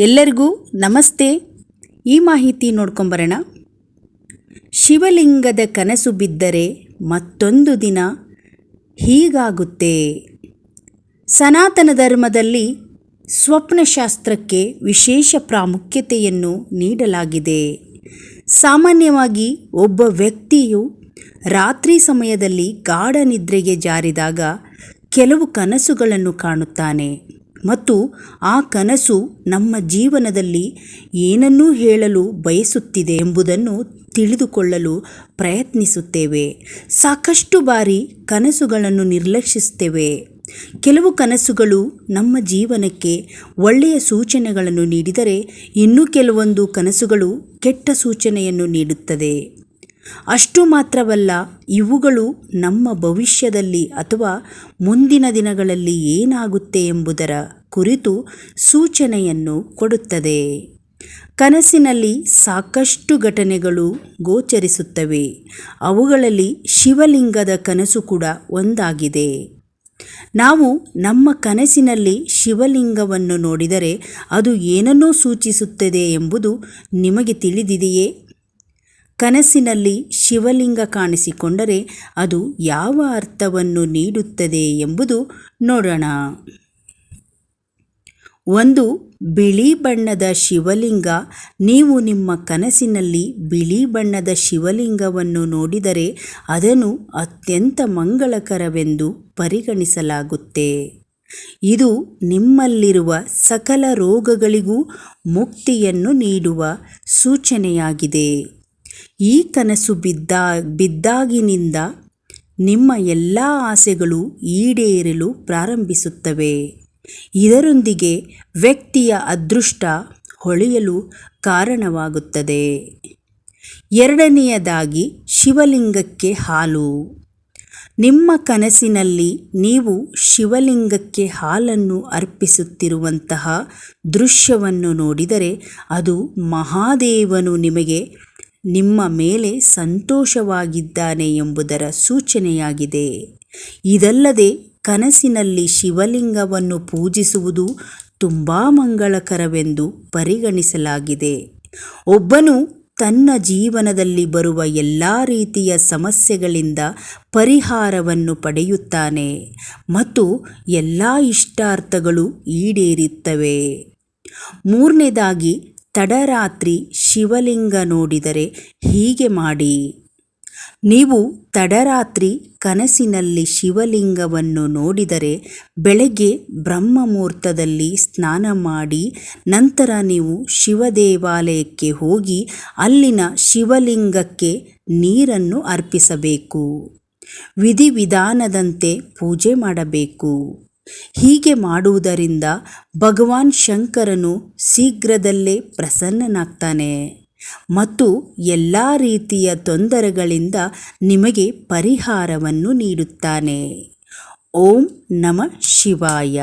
ಎಲ್ಲರಿಗೂ ನಮಸ್ತೆ. ಈ ಮಾಹಿತಿ ನೋಡ್ಕೊಂಬರೋಣ. ಶಿವಲಿಂಗದ ಕನಸು ಬಿದ್ದರೆ ಮತ್ತೊಂದು ದಿನ ಹೀಗಾಗುತ್ತೆ. ಸನಾತನ ಧರ್ಮದಲ್ಲಿ ಸ್ವಪ್ನಶಾಸ್ತ್ರಕ್ಕೆ ವಿಶೇಷ ಪ್ರಾಮುಖ್ಯತೆಯನ್ನು ನೀಡಲಾಗಿದೆ. ಸಾಮಾನ್ಯವಾಗಿ ಒಬ್ಬ ವ್ಯಕ್ತಿಯು ರಾತ್ರಿ ಸಮಯದಲ್ಲಿ ಗಾಢ ನಿದ್ರೆಗೆ ಜಾರಿದಾಗ ಕೆಲವು ಕನಸುಗಳನ್ನು ಕಾಣುತ್ತಾನೆ. ಮತ್ತು ಆ ಕನಸು ನಮ್ಮ ಜೀವನದಲ್ಲಿ ಏನನ್ನೂ ಹೇಳಲು ಬಯಸುತ್ತಿದೆ ಎಂಬುದನ್ನು ತಿಳಿದುಕೊಳ್ಳಲು ಪ್ರಯತ್ನಿಸುತ್ತೇವೆ. ಸಾಕಷ್ಟು ಬಾರಿ ಕನಸುಗಳನ್ನು ನಿರ್ಲಕ್ಷಿಸುತ್ತೇವೆ. ಕೆಲವು ಕನಸುಗಳು ನಮ್ಮ ಜೀವನಕ್ಕೆ ಒಳ್ಳೆಯ ಸೂಚನೆಗಳನ್ನು ನೀಡಿದರೆ ಇನ್ನೂ ಕೆಲವೊಂದು ಕನಸುಗಳು ಕೆಟ್ಟ ಸೂಚನೆಯನ್ನು ನೀಡುತ್ತದೆ. ಅಷ್ಟು ಮಾತ್ರವಲ್ಲ, ಇವುಗಳು ನಮ್ಮ ಭವಿಷ್ಯದಲ್ಲಿ ಅಥವಾ ಮುಂದಿನ ದಿನಗಳಲ್ಲಿ ಏನಾಗುತ್ತೆ ಎಂಬುದರ ಕುರಿತು ಸೂಚನೆಯನ್ನು ಕೊಡುತ್ತದೆ. ಕನಸಿನಲ್ಲಿ ಸಾಕಷ್ಟು ಘಟನೆಗಳು ಗೋಚರಿಸುತ್ತವೆ. ಅವುಗಳಲ್ಲಿ ಶಿವಲಿಂಗದ ಕನಸು ಕೂಡ ಒಂದಾಗಿದೆ. ನಾವು ನಮ್ಮ ಕನಸಿನಲ್ಲಿ ಶಿವಲಿಂಗವನ್ನು ನೋಡಿದರೆ ಅದು ಏನನ್ನೂ ಸೂಚಿಸುತ್ತದೆ ಎಂಬುದು ನಿಮಗೆ ತಿಳಿದಿದೆಯೇ? ಕನಸಿನಲ್ಲಿ ಶಿವಲಿಂಗ ಕಾಣಿಸಿಕೊಂಡರೆ ಅದು ಯಾವ ಅರ್ಥವನ್ನು ನೀಡುತ್ತದೆ ಎಂಬುದು ನೋಡೋಣ. ಒಂದು, ಬಿಳಿ ಬಣ್ಣದ ಶಿವಲಿಂಗ. ನೀವು ನಿಮ್ಮ ಕನಸಿನಲ್ಲಿ ಬಿಳಿ ಬಣ್ಣದ ಶಿವಲಿಂಗವನ್ನು ನೋಡಿದರೆ ಅದನ್ನು ಅತ್ಯಂತ ಮಂಗಳಕರವೆಂದು ಪರಿಗಣಿಸಲಾಗುತ್ತೆ. ಇದು ನಿಮ್ಮಲ್ಲಿರುವ ಸಕಲ ರೋಗಗಳಿಗೂ ಮುಕ್ತಿಯನ್ನು ನೀಡುವ ಸೂಚನೆಯಾಗಿದೆ. ಈ ಕನಸು ಬಿದ್ದ, ಬಿದ್ದಾಗಿನಿಂದ ನಿಮ್ಮ ಎಲ್ಲ ಆಸೆಗಳು ಈಡೇರಲು ಪ್ರಾರಂಭಿಸುತ್ತವೆ. ಇದರೊಂದಿಗೆ ವ್ಯಕ್ತಿಯ ಅದೃಷ್ಟ ಹೊಳೆಯಲು ಕಾರಣವಾಗುತ್ತದೆ. ಎರಡನೆಯದಾಗಿ ಶಿವಲಿಂಗಕ್ಕೆ ಹಾಲು. ನಿಮ್ಮ ಕನಸಿನಲ್ಲಿ ನೀವು ಶಿವಲಿಂಗಕ್ಕೆ ಹಾಲನ್ನು ಅರ್ಪಿಸುತ್ತಿರುವಂತಹ ದೃಶ್ಯವನ್ನು ನೋಡಿದರೆ ಅದು ಮಹಾದೇವನು ನಿಮಗೆ ನಿಮ್ಮ ಮೇಲೆ ಸಂತೋಷವಾಗಿದ್ದಾನೆ ಎಂಬುದರ ಸೂಚನೆಯಾಗಿದೆ. ಇದಲ್ಲದೆ ಕನಸಿನಲ್ಲಿ ಶಿವಲಿಂಗವನ್ನು ಪೂಜಿಸುವುದು ತುಂಬ ಮಂಗಳಕರವೆಂದು ಪರಿಗಣಿಸಲಾಗಿದೆ. ಒಬ್ಬನು ತನ್ನ ಜೀವನದಲ್ಲಿ ಬರುವ ಎಲ್ಲ ರೀತಿಯ ಸಮಸ್ಯೆಗಳಿಂದ ಪರಿಹಾರವನ್ನು ಪಡೆಯುತ್ತಾನೆ ಮತ್ತು ಎಲ್ಲ ಇಷ್ಟಾರ್ಥಗಳು ಈಡೇರುತ್ತವೆ. ಮೂರನೇದಾಗಿ ತಡರಾತ್ರಿ ಶಿವಲಿಂಗ ನೋಡಿದರೆ ಹೀಗೆ ಮಾಡಿ. ನೀವು ತಡರಾತ್ರಿ ಕನಸಿನಲ್ಲಿ ಶಿವಲಿಂಗವನ್ನು ನೋಡಿದರೆ ಬೆಳಗ್ಗೆ ಬ್ರಹ್ಮ ಮುಹೂರ್ತದಲ್ಲಿ ಸ್ನಾನ ಮಾಡಿ, ನಂತರ ನೀವು ಶಿವ ದೇವಾಲಯಕ್ಕೆ ಹೋಗಿ ಅಲ್ಲಿನ ಶಿವಲಿಂಗಕ್ಕೆ ನೀರನ್ನು ಅರ್ಪಿಸಬೇಕು. ವಿಧಿವಿಧಾನದಂತೆ ಪೂಜೆ ಮಾಡಬೇಕು. ಹೀಗೆ ಮಾಡುವುದರಿಂದ ಭಗವಾನ್ ಶಂಕರನು ಶೀಘ್ರದಲ್ಲೇ ಪ್ರಸನ್ನನಾಗ್ತಾನೆ. ಮತ್ತು ಎಲ್ಲ ರೀತಿಯ ತೊಂದರೆಗಳಿಂದ ನಿಮಗೆ ಪರಿಹಾರವನ್ನು ನೀಡುತ್ತಾನೆ. ಓಂ ನಮ ಶಿವಾಯ.